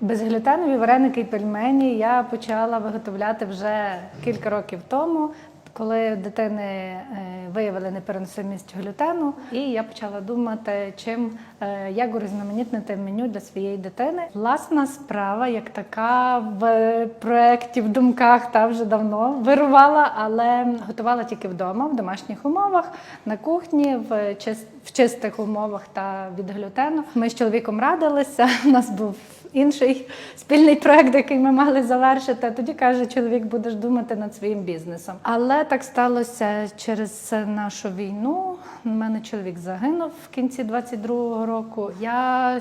Безглютенові вареники і пельмені я почала виготовляти вже кілька років тому. Коли дитини е, виявили непереносимість глютену, і я почала думати, чим е, як урізноманітнити меню для своєї дитини. Власна справа, як така в проєкті, в думках та вже давно вирувала, але готувала тільки вдома, в домашніх умовах, на кухні, в чистих умовах та від глютену. Ми з чоловіком радилися. У нас був інший спільний проект, який ми мали завершити. Тоді каже, чоловік, будеш думати над своїм бізнесом. Але так сталося через нашу війну. У мене чоловік загинув в кінці 22-го року. Я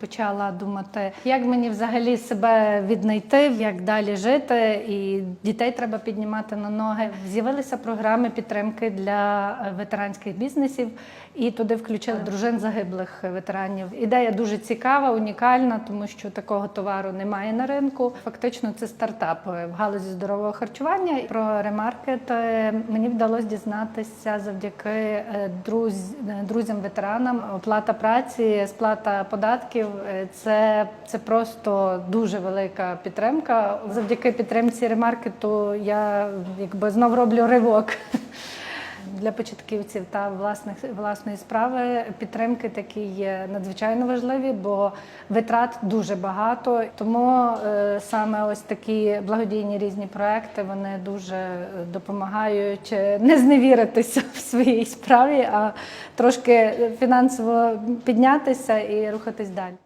почала думати, як мені взагалі себе віднайти, як далі жити, і дітей треба піднімати на ноги. З'явилися програми підтримки для е, ветеранських бізнесів, і туди включили дружин загиблих ветеранів. Ідея дуже цікава, унікальна, тому що такого товару немає на ринку. Фактично, це стартап в галузі здорового харчування. Про ремаркет е, мені вдалося дізнатися завдяки е, друз- друзям-ветеранам. Оплата праці, сплата податків е, це, це просто дуже велика підтримка. Завдяки підтримці ремаркету я якби знов роблю ривок. Для початківців та власних власної справи підтримки такі є надзвичайно важливі, бо витрат дуже багато. Тому е, саме ось такі благодійні різні проекти вони дуже е, допомагають е, не зневіритися в своїй справі, а трошки фінансово піднятися і рухатись далі.